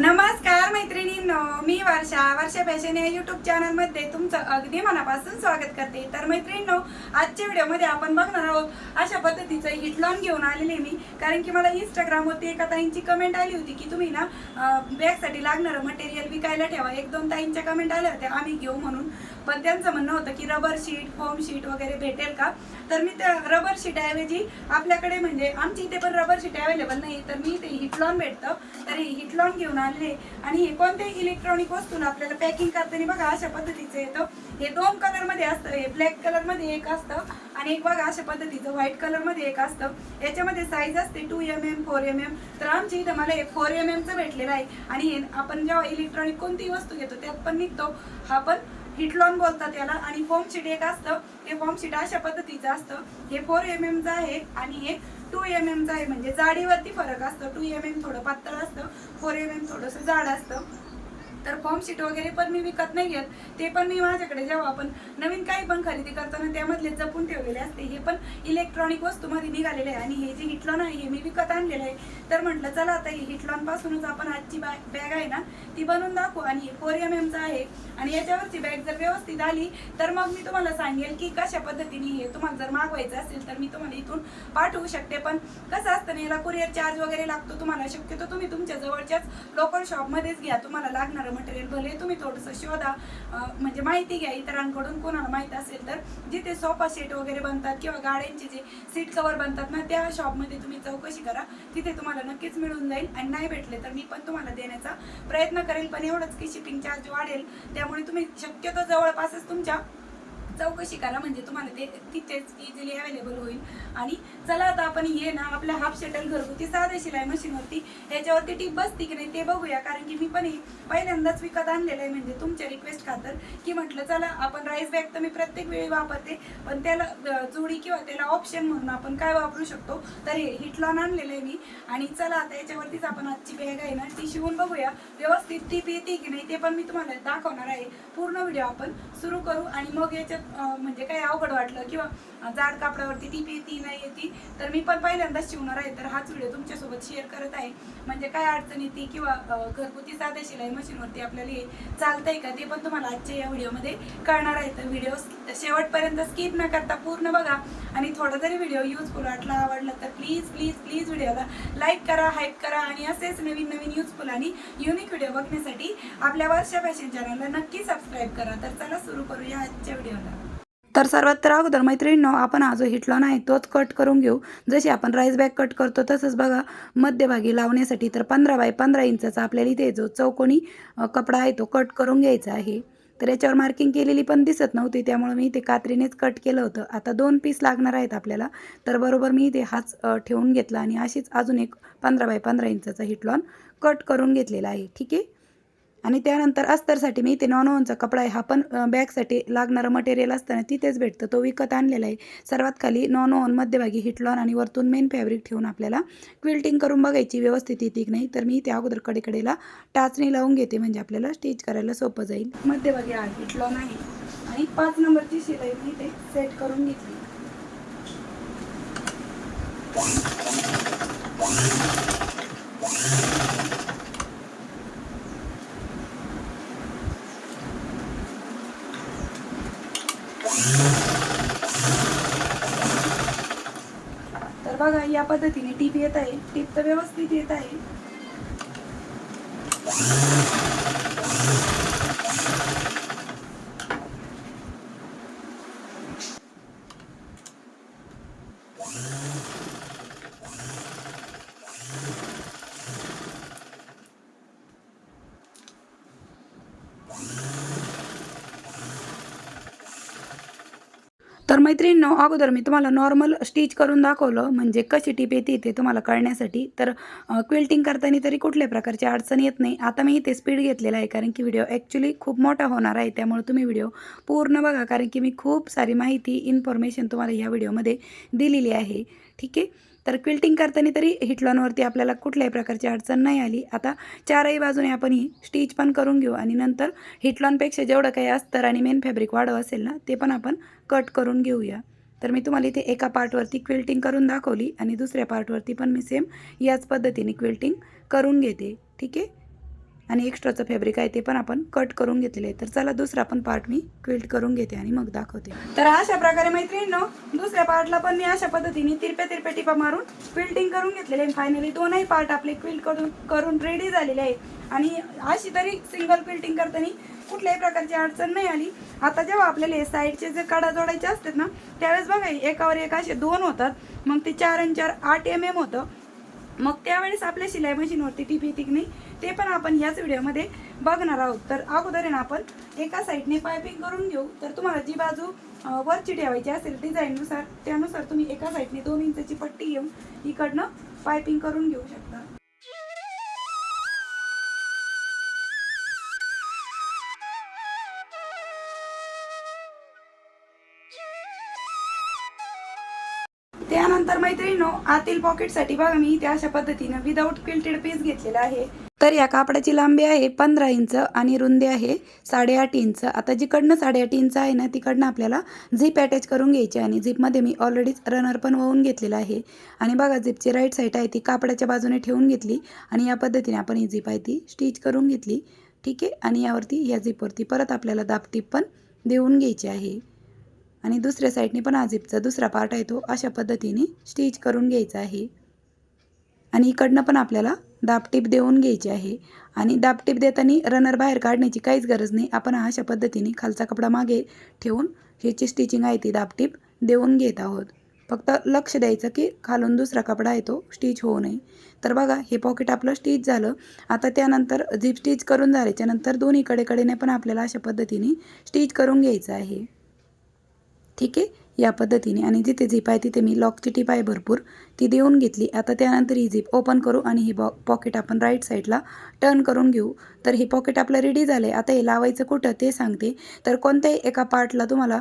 नमस्कार मैत्रिणींनो मी वर्षा. वर्षा फॅशन या युट्यूब चॅनलमध्ये तुमचं अगदी मनापासून स्वागत करते. तर मैत्रिणींनो आजच्या व्हिडिओमध्ये आपण बघणार आहोत अशा पद्धतीचं हिट लॉन घेऊन आलेले मी. कारण की मला इंस्टाग्रामवरती एका ताईंची कमेंट आली होती की तुम्ही ना बॅगसाठी लागणारं मटेरियल विकायला ठेवा. एक दोन ताईंच्या कमेंट आल्या होत्या आम्ही घेऊ म्हणून. पण त्यांचं म्हणणं होतं की रबर शीट फोम शीट वगैरे भेटेल का? तर मी त्या रबर शीट ऐवजी आपल्याकडे म्हणजे आमची इथे पण रबर शीट अवेलेबल नाही तर मी इथे हिटलॉन भेटतं. तर हे हिटलॉन घेऊन आणले आणि हे कोणत्याही इलेक्ट्रॉनिक वस्तूला आपल्याला पॅकिंग करताना बघा अशा पद्धतीचं येतं. हे दोन कलरमध्ये असतं हे ब्लॅक कलरमध्ये एक असतं आणि एक बघा अशा पद्धतीचं व्हाईट कलरमध्ये एक असतं. याच्यामध्ये साईज असते two M M four M M तर आमच्या इथं मला हे फोर एम एमचं भेटलेलं आहे. आणि हे आपण जेव्हा इलेक्ट्रॉनिक कोणतीही वस्तू घेतो त्यात पण निघतो. हा पण हिटलॉन बोलतात याला. आणि फॉर्म शीट एक असतं. हे फॉर्म शीट अशा पद्धतीचं असतं. हे फोर एम एमचं आहे आणि हे टू एम एमचं आहे. म्हणजे जाडीवरती फरक असतो. टू एम एम थोडं पातळ असतं. फोर एम एम थोडंसं जाड असतं. तर फॉर्म शीट वगैरे पण मी विकत नाही घेत. ते पण मी माझ्याकडे जेव्हा आपण नवीन काही पण खरेदी करताना त्यामधले जपून ठेवलेले असते. हे पण इलेक्ट्रॉनिक वस्तूमध्ये निघालेले आहे आणि हे जे हिटलॉन आहे हे मी विकत आणलेलं आहे. तर म्हटलं चला आता हे हिटलॉन पासूनच आपण आजची बॅग बॅग आहे ना ती बनवून दाखवू. आणि हे फोर एम एमचं आहे. आणि याच्यावरची बॅग जर व्यवस्थित आली तर मग मी तुम्हाला सांगेल की कशा पद्धतीने हे तुम्हाला जर मागवायचं असेल तर मी तुम्हाला इथून पाठवू शकते. पण कसं असतं ना याला कुरिअर चार्ज वगैरे लागतो तुम्हाला शक्यतो तुम्ही तुमच्या जवळच्याच लोकल शॉपमध्येच घ्या. तुम्हाला लागणारं मटेरियल भले तुम्ही थोडंसं शोधा. म्हणजे माहिती घ्या इतरांकडून कोणाला माहीत असेल तर. जिथे सोफा सेट वगैरे बनतात किंवा गाड्यांचे जे सीट कवर बनतात ना त्या शॉपमध्ये तुम्ही चौकशी करा. तिथे तुम्हाला नक्कीच मिळून जाईल. आणि नाही भेटले तर मी पण तुम्हाला देण्याचा प्रयत्न करेल. पण एवढंच की शिपिंग चार्ज वाढेल. त्यामुळे तुम्ही शक्यतो जवळपासच तुमच्या चौकशी करा म्हणजे तुम्हाला ते तिथेच इझिली अवेलेबल होईल. आणि चला आता आपण हे ना आपल्या हाफ शटल घरगुती साधे शिलाई मशीनवरती याच्यावरती टीप बसती की नाही ते बघूया. कारण की मी पण हे पहिल्यांदाच विकत आणलेलं आहे म्हणजे तुमच्या रिक्वेस्ट खातर. की म्हटलं चला आपण राईस बॅग तर मी प्रत्येक वेळी वापरते पण त्याला जोडी किंवा त्याला ऑप्शन म्हणून आपण काय वापरू शकतो? तर हे हिटलॉन आणलेलं आहे मी. आणि चला आता याच्यावरतीच आपण आजची बॅग आहे ना ती शिवून बघूया. व्यवस्थित टीप येते की नाही ते पण मी तुम्हाला दाखवणार आहे. पूर्ण व्हिडिओ आपण सुरू करू आणि मग याच्यात म्हणजे काय अवघड वाटलं किंवा जाड कापडावरती टीप येते नाही येते तर मी पण पहिल्यांदाच शिवणार आहे. तर हाच व्हिडिओ तुमच्यासोबत शेअर करत आहे. म्हणजे काय अडचण येते किंवा घरगुती साध्या शिलाई मशीनवरती आपल्याला हे चालतंय का ते पण तुम्हाला आजच्या या व्हिडिओमध्ये कळणार आहे. तर व्हिडिओ शेवटपर्यंत स्किप न करता पूर्ण बघा. आणि थोडा जरी व्हिडिओ यूजफुल वाटला आवडला तर प्लीज प्लीज प्लीज व्हिडिओला लाईक करा हाईप करा. आणि असेच नवीन नवीन यूजफुल आणि युनिक व्हिडिओ बघण्यासाठी आपल्या वर्षा फॅशन चॅनलला नक्की सबस्क्राईब करा. तर चला सुरू करूया आजच्या व्हिडिओला तर सर्वात तर अगोदर मैत्रिणींनो आपण हा जो हिटलॉन आहे तोच कट करून घेऊ. जशी आपण राईस बॅग कट करतो तसंच बघा मध्यभागी लावण्यासाठी तर पंधरा बाय पंधरा इंचाचा आपल्याला इथे जो चौकोनी कपडा आहे तो कट करून घ्यायचा आहे. तर याच्यावर मार्किंग केलेली पण दिसत नव्हती त्यामुळे मी ते कात्रीनेच कट केलं होतं. आता दोन पीस लागणार आहेत आपल्याला. तर बरोबर मी इथे हाच ठेवून घेतला आणि अशीच अजून एक पंधरा बाय पंधरा इंचाचा हिटलॉन कट करून घेतलेला आहे. ठीक आहे? आणि त्यानंतर अस्तरसाठी मी इथे नॉन ओनचा कपडा आहे. हा पण बॅगसाठी लागणारं मटेरियल असताना तिथेच भेटतं. तो विकत आणलेला आहे. सर्वात खाली नॉन ओन मध्यभागी हिटलॉन आणि वरतून मेन फॅब्रिक ठेवून आपल्याला क्विल्टिंग करून बघायची व्यवस्थित येते की नाही. तर मी इथे अगोदर कडेकडेला टाचणी लावून घेते. म्हणजे आपल्याला स्टिच करायला सोपं जाईल. मध्यभागी हा हिटलॉन आहे. आणि पाच नंबरची शिलाई मी इथे सेट करून घेतली. तर बघा या पद्धतीने टीप येत आहे. टीप तर व्यवस्थित येत आहे. मैत्रिणींनो अगोदर मी तुम्हाला नॉर्मल स्टिच करून दाखवलं म्हणजे कशी टीप येते ते तुम्हाला कळण्यासाठी. तर क्विल्टिंग करताना तरी कुठल्या प्रकारची अडचण येत नाही. आता मी इथे स्पीड घेतलेला आहे कारण की व्हिडिओ ॲक्च्युली खूप मोठा होणार आहे त्यामुळे तुम्ही व्हिडिओ पूर्ण बघा कारण की मी खूप सारी माहिती इन्फॉर्मेशन तुम्हाला या व्हिडिओमध्ये दिलेली आहे. ठीक आहे? तर क्विल्टिंग करताना तरी हिटलॉनवरती आपल्याला कुठल्याही प्रकारची अडचण नाही आली. आता चारही बाजूने आपण ही स्टिच पण करून घेऊ आणि नंतर हिटलॉनपेक्षा जेवढं काही अस्तर आणि मेन फॅब्रिक वाढव असेल ना ते पण आपण कट करून घेऊया. तर मी तुम्हाला इथे एका पार्टवरती क्विल्टिंग करून दाखवली आणि दुसऱ्या पार्टवरती पण मी सेम याच पद्धतीने क्विल्टिंग करून घेते. ठीक आहे? आणि एक्स्ट्राचं फॅब्रिक आहे ते पण आपण कट करून घेतलेलं आहे. तर चला दुसरा पण पार्ट मी क्विल्ट करून घेते आणि मग दाखवते. तर अशा प्रकारे मैत्रिणींनो दुसऱ्या पार्टला पण मी अशा पद्धतीने तिरप्या तिरप्या टिपा मारून क्विल्टिंग करून घेतलेले आहे. फायनली दोनही पार्ट आपले क्विल्ट करून करून रेडी झालेले आहे. आणि अशी तरी सिंगल क्विल्टिंग करताना कुठल्याही प्रकारची अडचण नाही आली. आता जेव्हा आपल्याला हे साईडचे जे कडा जोडायचे असतात ना त्यावेळेस बघा एकावर एक असे दोन होतात. मग ते चार आणि चार आठ एम एम होतं. मग त्यावेळेस आपल्या शिलाई मशीनवरती टिपी येते की नाही ते पण आपण याच व्हिडिओमध्ये बघणार आहोत. तर अगोदर आहे ना आपण एका साईडने पायपिंग करून घेऊ. तर तुम्हाला जी बाजू वरची ठेवायची असेल डिझाईननुसार त्यानुसार तुम्ही एका साईडने दोन इंचची पट्टी घेऊन इकडनं पायपिंग करून घेऊ शकता. त्यानंतर मैत्रिणीनो आतील पॉकेटसाठी बघा मी इथे अशा पद्धतीनं विदाऊट क्विल्टेड पीस घेतलेला आहे. तर या कापडाची लांबी आहे पंधरा इंच आणि रुंदी आहे साडेआठ इंच. आता जिकडनं साडेआठ इंच आहे ना तिकडनं आपल्याला झीप अटॅच करून घ्यायची आणि झिपमध्ये मी ऑलरेडीच रनर पण वाहून घेतलेला आहे. आणि बघा झिपची राईट साईड आहे ती कापडाच्या बाजूने ठेवून घेतली आणि या पद्धतीने आपण ही झिप आहे ती स्टिच करून घेतली. ठीक आहे? आणि यावरती या झिपवरती परत आपल्याला दाबटीप पण देऊन घ्यायची आहे. आणि दुसऱ्या साईडने पण हा झिपचा दुसरा पार्ट आहे तो अशा पद्धतीने स्टिच करून घ्यायचा आहे. आणि इकडनं पण आपल्याला दाबटीप देऊन घ्यायची आहे. आणि दाबटीप देताना रनर बाहेर काढण्याची काहीच गरज नाही. आपण अशा पद्धतीने खालचा कपडा मागे ठेवून ह्याची स्टिचिंग आहे ती दाबटीप देऊन घेत आहोत. फक्त लक्ष द्यायचं की खालून दुसरा कपडा आहे तो स्टिच होऊ नये. तर बघा हे पॉकेट आपलं स्टिच झालं. आता त्यानंतर झिप स्टिच करून झाल्याच्यानंतर दोन्ही कडेकडेने पण आपल्याला अशा पद्धतीने स्टिच करून घ्यायचं आहे. ठीक आहे? या पद्धतीने. आणि जिथे झिप आहे तिथे मी लॉकची टीप आहे भरपूर. ती देऊन घेतली. आता त्यानंतर ही झिप ओपन करू आणि ही बॉ पॉकेट आपण राईट साईडला टर्न करून घेऊ. तर हे पॉकेट आपलं रेडी झालं आहे आता हे लावायचं कुठं ते सांगते. तर कोणत्याही एका पार्टला तुम्हाला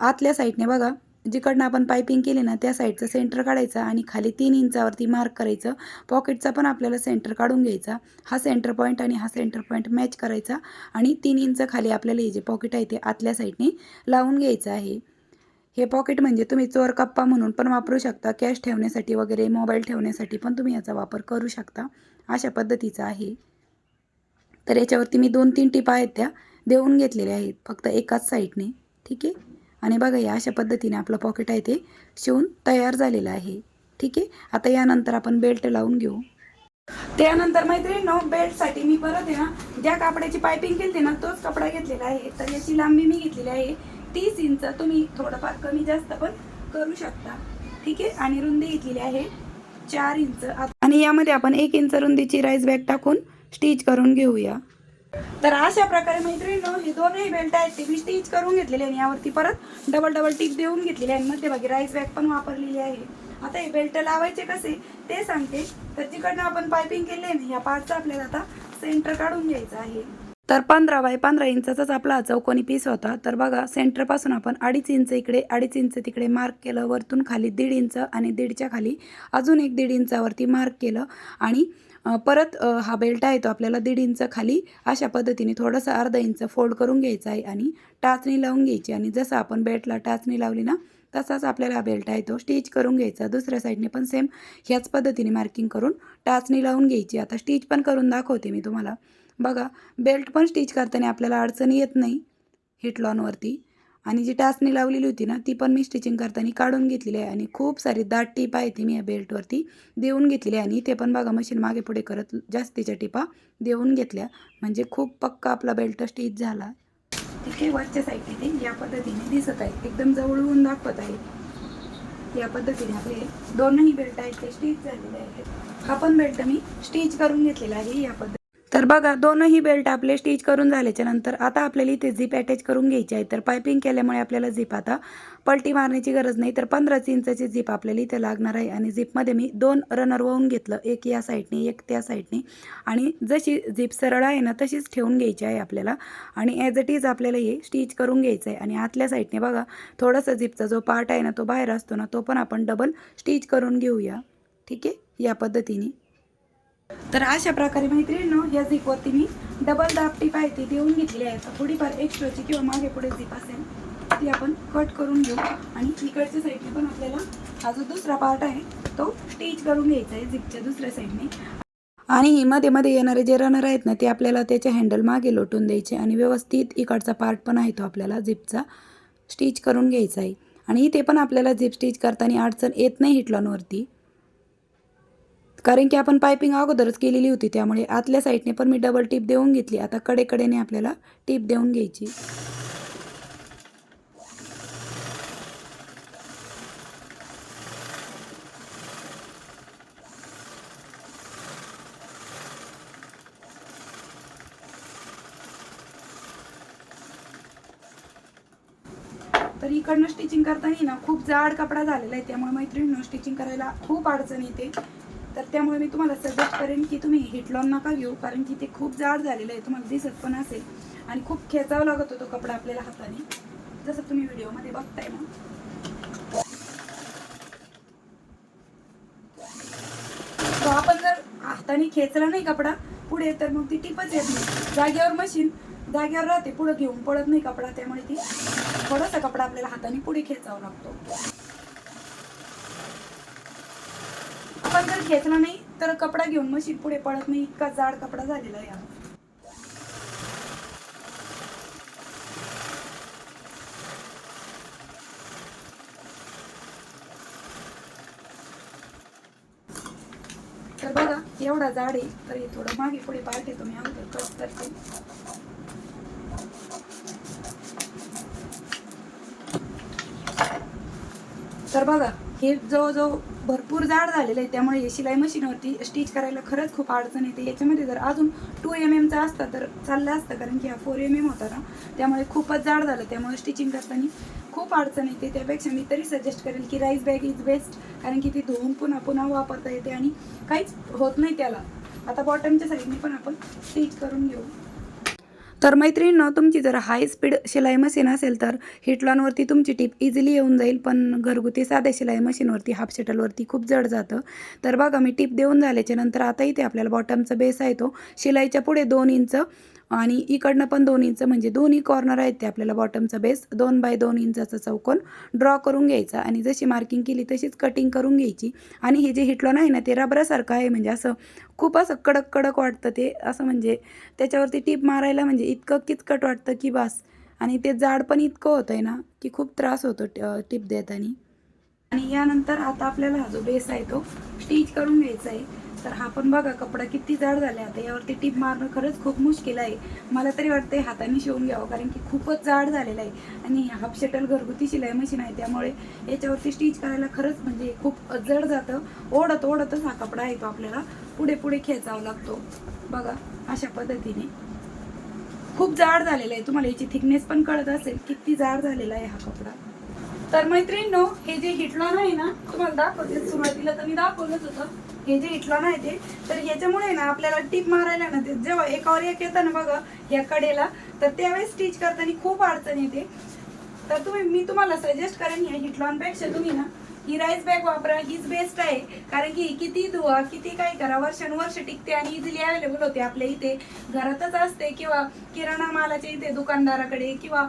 आतल्या साईडने बघा जिकडनं आपण पायपिंग केली ना त्या साईडचं सेंटर काढायचं आणि खाली तीन इंचावरती मार्क करायचं. पॉकेटचा पण आपल्याला सेंटर काढून घ्यायचा. हा सेंटर पॉईंट आणि हा सेंटर पॉईंट मॅच करायचा. आणि तीन इंच खाली आपल्याला हे जे पॉकेट आहे ते आतल्या साईडने लावून घ्यायचं आहे. हे पॉकेट म्हणजे तुम्ही चोर कप्पा म्हणून पण वापरू शकता. कॅश ठेवण्यासाठी वगैरे मोबाईल ठेवण्यासाठी पण तुम्ही याचा वापर करू शकता. अशा पद्धतीचा आहे. तर याच्यावरती मी दोन तीन टिपा आहेत त्या देऊन घेतलेल्या आहेत. फक्त एकाच साईडने ठीक आहे? आणि बघा या अशा पद्धतीने आपलं पॉकेट आहे ते शिवून तयार झालेलं आहे. ठीक आहे? आता यानंतर आपण बेल्ट लावून घेऊ. त्यानंतर मैत्रिणीनो बेल्टसाठी मी परत आहे ना ज्या कापडाची पायपिंग केली ना तोच कपडा घेतलेला आहे. तर याची लांबी मी घेतलेली आहे. तीस इंच तुम्ही थोडंफार कमी जास्त पण करू शकता. ठीक आहे? आणि रुंदी घेतलेली आहे चार इंच. आणि यामध्ये आपण एक इंच रुंदीची राईस बॅग टाकून स्टिच करून घेऊया. तर अशा प्रकारे मैत्रिणीनो हे दोनही बेल्ट आहेत ते मी स्टिच करून घेतलेले आणि यावरती परत डबल डबल टिप देऊन घेतलेली आहे. आणि मध्यभागी राईस बॅग पण वापरलेली आहे. आता हे बेल्ट लावायचे कसे ते सांगते. तर जिकडनं आपण पायपिंग केले ना या पार्टचा आपल्याला आता सेंटर काढून घ्यायचं आहे. तर पंधरा बाय पंधरा इंचाचाच आपला चौकोनी पीस होता. तर बघा सेंटरपासून आपण अडीच इंच इकडे अडीच इंच तिकडे मार्क केलं. वरतून खाली दीड इंच आणि दीडच्या खाली अजून एक दीड इंचावरती मार्क केलं. आणि परत हा बेल्ट आहे तो आपल्याला दीड इंच खाली अशा पद्धतीने थोडंसं अर्धा इंच फोल्ड करून घ्यायचा आहे आणि टाचणी लावून घ्यायची. आणि जसं आपण बेल्टला टाचणी लावली ना तसाच आपल्याला हा बेल्ट आहे तो स्टिच करून घ्यायचा. दुसऱ्या साईडने पण सेम ह्याच पद्धतीने मार्किंग करून टाचणी लावून घ्यायची. आता स्टिच पण करून दाखवते मी तुम्हाला. बघा बेल्ट पण स्टिच करताना आपल्याला अडचणी येत नाही. हिटलॉनवरती आणि जी टाचणी लावलेली होती ना ती पण मी स्टिचिंग करताना काढून घेतलेली आहे. आणि खूप सारी दाट टीप आहे ती मी या बेल्टवरती देऊन घेतलेली आहे. आणि ते पण बघा मशीन मागे पुढे करत जास्तीच्या टिपा देऊन घेतल्या. म्हणजे खूप पक्का आपला बेल्ट स्टिच झाला. ठीक आहे वरच्या साईडने ते या पद्धतीने दिसत आहे. एकदम जवळून दाखवत आहे. या पद्धतीने आपले दोनही बेल्ट आहेत ते स्टिच झालेले आहेत. हा पण बेल्ट मी स्टिच करून घेतलेला आहे या पद्धतीने. तर बघा दोनही बेल्ट आपले स्टिच करून झाल्याच्यानंतर आता आपल्याला इथे झिप अटॅच करून घ्यायची आहे. तर पायपिंग केल्यामुळे आपल्याला झिप आता पलटी मारण्याची गरज नाही. तर पंधराच इंचाची झिप आपल्याला इथे लागणार आहे आणि झिपमध्ये मी दोन रनर वाहून घेतलं. एक या साईडने एक त्या साईडने. आणि जशी झिप सरळ आहे ना तशीच ठेवून घ्यायची आहे आपल्याला. आणि ॲज इट इज आपल्याला हे स्टिच करून घ्यायचं आहे. आणि आतल्या साईडने बघा थोडंसं झिपचा जो पार्ट आहे ना तो बाहेर असतो ना तो पण आपण डबल स्टिच करून घेऊया. ठीक आहे? या पद्धतीने. तर अशा प्रकारे मैत्रिणींनो या झिपवरती मी डबल दाब टीप आहे ती देऊन घेतली आहे. तर थोडीफार एक्स्ट्राची किंवा मागे पुढे झिप असेल ती आपण कट करून घेऊ. आणि इकडच्या साईडने पण आपल्याला हा जो दुसरा पार्ट आहे तो स्टिच करून घ्यायचा आहे झिपच्या दुसऱ्या साईडने आणि ही मध्ये मध्ये येणारे जे रनर आहेत ना ते आपल्याला त्याचे हँडल मागे लोटून द्यायचे आणि व्यवस्थित इकडचा पार्ट पण आहे तो आपल्याला झिपचा स्टिच करून घ्यायचा आहे. आणि इथे पण आपल्याला झिप स्टिच करताना अडचण येत नाही हिटलॉनवरती. कारण की आपण पायपिंग अगोदरच केलेली होती त्यामुळे आतल्या साईडने पण मी डबल टीप देऊन घेतली. आता कडेकडेने आपल्याला टीप देऊन घ्यायची. तर इकडनं स्टिचिंग करताना ना खूप जाड कपडा झालेला आहे त्यामुळे मैत्रिणीनं स्टिचिंग करायला खूप अडचण येते. तर त्यामुळे मी तुम्हाला सजेस्ट करेन की तुम्ही हिटलॉन नका घेऊ कारण की ते खूप जाड झालेलं आहे. तुम्हाला दिसत पण असेल. आणि खूप खेचावा लागत होतो कपडा आपल्याला हाताने. जसं तुम्ही व्हिडिओमध्ये बघताय ना. तो आपण जर हाताने खेचला नाही कपडा पुढे तर मग ती टिपच येत नाही. जागेवर मशीन जागेवर राहते. पुढे घेऊन पडत नाही कपडा. त्यामुळे ती थोडासा कपडा आपल्याला हाताने पुढे खेचावा लागतो. आपण जर खेचला नाही तर कपडा घेऊन मशीन पुढे पडत नाही. इतका जाड कपडा झालेला आहे तर बघा एवढा जाड आहे तर हे थोडं मागे पुढे पार्ट येतो मी. अगोदर कट करते. तर बघा हे जवळजवळ भरपूर जाड झालेलं आहे. त्यामुळे हे शिलाई मशीनवरती स्टिच करायला खरंच खूप अडचण येते. याच्यामध्ये जर अजून टू एम एमचा असता तर चाललं असतं. कारण की हा फोर एम एम होता ना. त्यामुळे खूपच जाड झालं. त्यामुळे स्टिचिंग करताना खूप अडचण येते. त्यापेक्षा मी तरी सजेस्ट करेल की राईस बॅग इज बेस्ट कारण की ती धुवून पुन्हा पुन्हा वापरता येते आणि काहीच होत नाही त्याला. आता बॉटमच्या साईडने पण आपण स्टिच करून घेऊ. तर मैत्रिणीनं तुमची जर हाय स्पीड शिलाई मशीन असेल तर हिटलॉनवरती तुमची टीप इझिली येऊन जाईल पण घरगुती साध्या शिलाई मशीनवरती हाफ शटलवरती खूप जड जातं. तर बघा मी टीप देऊन झाल्याच्यानंतर आता इथे आपल्याला बॉटमचा बेस आहे तो. शिलाईच्या पुढे दोन इंच आणि इकडनं पण दोन इंच म्हणजे दोन्ही कॉर्नर आहेत ते आपल्याला बॉटमचा बेस दोन बाय दोन इंचाचा चौकोन ड्रॉ करून घ्यायचा. आणि जशी मार्किंग केली तशीच कटिंग करून घ्यायची. आणि हे जे हिटलॉन आहे ना ते रबरासारखं आहे. म्हणजे असं खूप असं कडक कडक वाटतं ते. असं म्हणजे त्याच्यावरती टीप मारायला म्हणजे इतकं किचकट वाटतं की बास. आणि ते जाड पण इतकं होतं आहे ना की खूप त्रास होतो टीप देताना. आणि यानंतर आता आपल्याला हा जो बेस आहे तो स्टिच करून घ्यायचा आहे. तर हा पण बघा कपडा किती जाड झाला. आता यावरती टीप मारणं खरंच खूप मुश्किल आहे. मला तरी वाटतंय हाताने शिवून घ्यावं कारण की खूपच जाड झालेला आहे. आणि हाफ शटल घरगुती शिलाई मशीन आहे त्यामुळे याच्यावरती स्टिच करायला खरंच म्हणजे खूप जड जातं. ओढत ओढतच हा कपडा आहे तो आपल्याला पुढे पुढे खेचावा लागतो. बघा अशा पद्धतीने. खूप जाड झालेला आहे. तुम्हाला याची थिकनेस पण कळत असेल किती जाड झालेला आहे हा कपडा. तर मैत्रिणींनो हे जे हिटलॉन आहे ना तुम्हाला दाखवते. सुरुवातीला तर मी दाखवलंच होतं. हे जे हिटलॉन आहे ते तर याच्यामुळे ना आपल्याला टीप मारायला ना ते जेव्हा एकावर एक येतं ना बघा या कडेला तर त्यावेळेस स्टिच करताना खूप अडचण येते. तर तुम्ही मी तुम्हाला सजेस्ट करेन या हिटलॉनपेक्षा तुम्ही ना ही राईस बॅग वापरा हीच बेस्ट आहे. कारण की किती धुवा किती काय करा वर्षानुवर्ष टिकते आणि इझिली अवेलेबल होते. आपल्या इथे घरातच असते किंवा किराणा मालाच्या इथे दुकानदाराकडे किंवा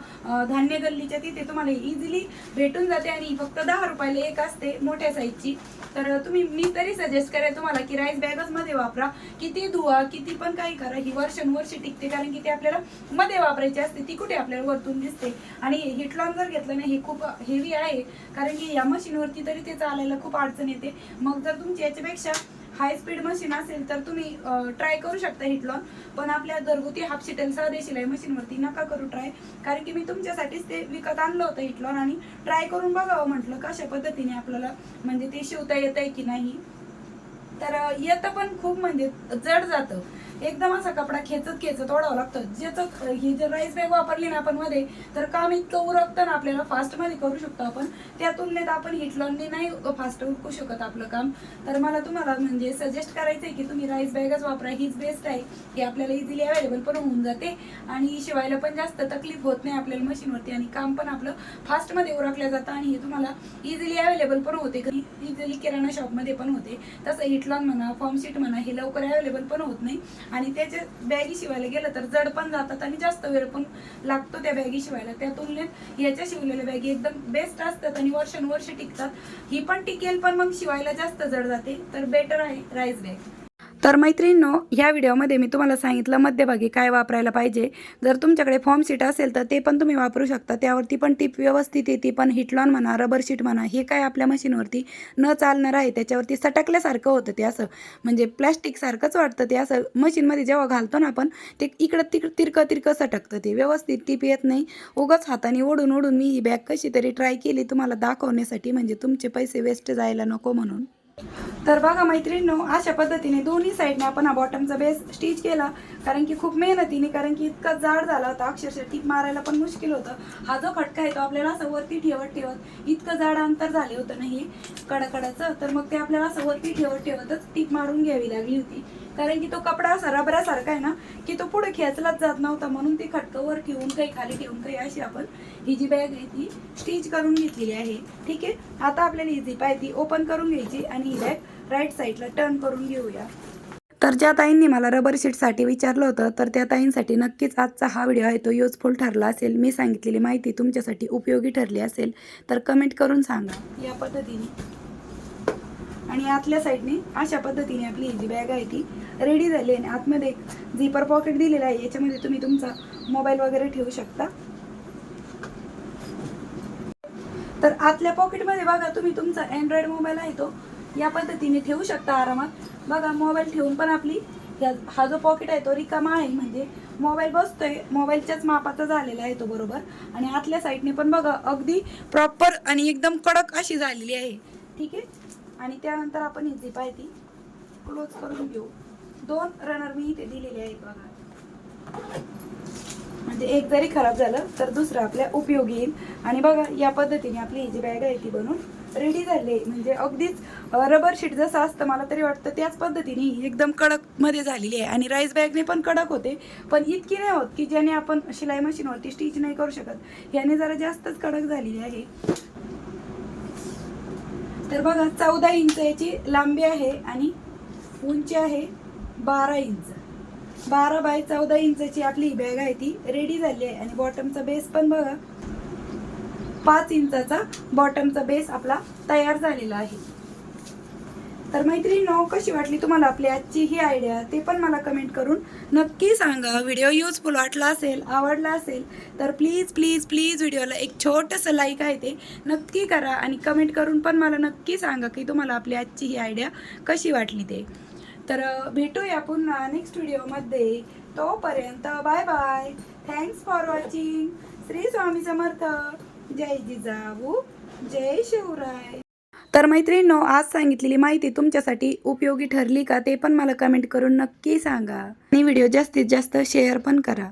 धान्य गल्लीच्या तिथे तुम्हाला इझिली भेटून जाते आणि फक्त दहा रुपयाला एक असते मोठ्या साईजची तर तुम्ही मी तरी सजेस्ट करेन तुम्हाला की राईस बॅगच मध्ये वापरा. किती धुवा किती पण काही करा ही वर्षानुवर्ष टिकते. कारण की ते आपल्याला मध्ये वापरायची असते ती कुठे आपल्याला वरतून दिसते. आणि हिटलॉन जर घेतलं ना हे खूप हेवी आहे. कारण की या मशीनवरती तरी ते चालायला खूप अडचण येते. मग जर तुमची याच्यापेक्षा हाय स्पीड मशीन असेल तर तुम्ही ट्राय करू शकता हिटलॉन पण आपल्या घरगुती हाफ शिटेल साधे शिलाई मशीनवरती नका करू ट्राय कारण की मी तुमच्यासाठीच ते विकत आणलं होतं हिटलॉन आणि ट्राय करून बघावं म्हटलं कशा पद्धतीने आपल्याला म्हणजे ते शिवता येत आहे की नाही. तर येतं पण खूप म्हणजे जड जातं. एकदम असा कपडा खेचत खेचत ओढावं लागतं. ज्याचं ही जर राईस बॅग वापरली ना आपण मध्ये तर काम इतकं उरकतं ना आपल्याला फास्टमध्ये करू शकतो आपण. त्या तुलनेत आपण हिटलॉनने नाही फास्ट उरकू शकत आपलं काम. तर मला तुम्हाला म्हणजे सजेस्ट करायचं आहे की तुम्ही राईस बॅगच वापरा. हीच बेस्ट आहे ही आपल्याला इझिली अवेलेबल पण होऊन जाते. आणि शिवायला पण जास्त तकलीफ होत नाही आपल्याला मशीनवरती आणि काम पण आपलं फास्टमध्ये उरकलं जातं आणि हे तुम्हाला इझिली अवेलेबल पण होते. इझिली किराणा शॉपमध्ये पण होते. तसं हिटलॉन म्हणा फॉर्म शीट म्हणा हे लवकर अवेलेबल पण होत नाही. आणि त्याचे बॅगी शिवायला गेलं तर जड पण जातात आणि जास्त वेळ पण लागतो त्या बॅगी शिवायला. त्या तुलनेत याच्या शिवलेल्या बॅगी एकदम बेस्ट असतात आणि वर्षानुवर्ष टिकतात. ही पण टिकेल पण मग शिवायला जास्त जड जाते तर बेटर आहे राईस बॅग तर मैत्रिणींनो ह्या व्हिडिओमध्ये मी तुम्हाला सांगितलं मध्यभागी काय वापरायला पाहिजे. जर तुमच्याकडे फॉर्म शीट असेल तर ते पण तुम्ही वापरू शकता. त्यावरती पण टीप व्यवस्थित येते पण हिटलॉन म्हणा रबर शीट म्हणा हे काय आपल्या मशीनवरती न चालणार आहे. त्याच्यावरती सटकल्यासारखं होतं ते असं. म्हणजे प्लॅस्टिकसारखंच वाटतं ते असं. मशीनमध्ये जेव्हा घालतो ना आपण ते इकडं तिकडं तिरकं तिरकं सटकतं ते. व्यवस्थित टीप येत नाही. उगाच हाताने ओढून ओढून मी ही बॅग कशी तरी ट्राय केली तुम्हाला दाखवण्यासाठी. म्हणजे तुमचे पैसे वेस्ट जायला नको म्हणून. तर बघा मैत्रिणींनो अशा पद्धतीने दोन्ही साईडने आपण हा बॉटमचा बेस स्टिच केला. कारण की खूप मेहनतीने कारण की इतका जाड झाला होता. अक्षरशः टीप मारायला पण मुश्किल होतं. हा जो खटका आहे तो आपल्याला असं वरती ठेवत ठेवत इतकं जाड अंतर झाले होतं नाही हे तर मग ते आपल्याला असं वरती ठेवत ठेवतच टीप मारून घ्यावी लागली होती. कारण की तो कपडा असा रबरासारखा आहे ना की तो पुढे खेचलाच जात नव्हता. म्हणून ती खटकं वर ठेवून काही खाली ठेवून काही अशी आपण ही जी बॅग आहे ती स्टिच करून घेतलेली आहे. ठीक आहे? आता आपल्याला ही झिप आहे ती ओपन करून घ्यायची आणि ही राईट साईडला टर्न करून घेऊया. तर ज्या ताईंनी मला रबर शीटसाठी विचारलं होतं तर त्या ताईंसाठी नक्कीच आजचा हा व्हिडिओ आहे तो युजफुल ठरला असेल. मी सांगितलेली माहिती तुमच्यासाठी उपयोगी ठरली असेल तर कमेंट करून सांगा. या पद्धतीने. आणि आतल्या साईडने अशा पद्धतीने आपली ही जी बॅग आहे ती रेडी झाली आणि आतमध्ये एक झिपर पॉकेट दिलेलं आहे. याच्यामध्ये तुम्ही तुमचा मोबाईल वगैरे ठेवू शकता. तर आतल्या पॉकेटमध्ये बघा तुम्ही तुमचा अँड्रॉइड मोबाईल आहे तो. या पद्धतीने ठेवू शकता आरामात. बघा मोबाईल ठेवून पण आपली ह्या हा जो पॉकेट आहे तो रिकामा आहे. म्हणजे मोबाईल बसतोय मोबाईलच्याच मापाचा झालेला आहे तो बरोबर. आणि आतल्या साईडने पण बघा अगदी प्रॉपर आणि एकदम कडक अशी झालेली आहे. ठीक आहे? आणि त्यानंतर आपण ही झिप आहे ती क्लोज करून घेऊ. दोन रनर मी इथे दिलेले आहेत बघा. म्हणजे एक जरी खराब झालं तर दुसरं आपल्या उपयोगी येईल. आणि बघा या पद्धतीने आपली ही जी बॅग आहे ती बनवून रेडी झाले. म्हणजे अगदीच रबर शीट जसं असतं मला तरी वाटतं त्याच पद्धतीने ही एकदम कडकमध्ये झालेली आहे. आणि राईस बॅगने पण कडक होते. पण इतकी नाही होत की ज्याने आपण शिलाई मशीनवरती स्टिच नाही करू शकत. याने जरा जास्तच कडक झालेली आहे. तर बघा चौदा इंच याची लांबी आहे आणि उंची आहे बारा इंच. बारा बाय चौदा इंचची आपली ही बॅग आहे ती रेडी झाली आहे. आणि बॉटमचा बेस पण बघा पाच इंचाचा बॉटमचा बेस आपला तयार झालेला आहे. तर मैत्रिणीनो कशी वाटली तुम्हाला आपली आजची ही आयडिया ते पण मला कमेंट करून नक्की सांगा. व्हिडिओ युजफुल वाटला असेल आवडला असेल तर प्लीज प्लीज प्लीज व्हिडिओला एक छोटंसं लाईक आहे ते नक्की करा आणि कमेंट करून पण मला नक्की सांगा की तुम्हाला आपली आजची ही आयडिया कशी वाटली ते. तर भेटूया पुन्हा नेक्स्ट व्हिडिओमध्ये तोपर्यंत bye bye thanks for watching Shri Swami Samarth. जय जिजाऊ जय शिवराय. तर मैत्रिणींनो आज सांगितलेली माहिती तुमच्यासाठी उपयोगी ठरली का ते पण मला कमेंट करून नक्की सांगा. आणि व्हिडिओ जास्तीत जास्त शेअर पण करा.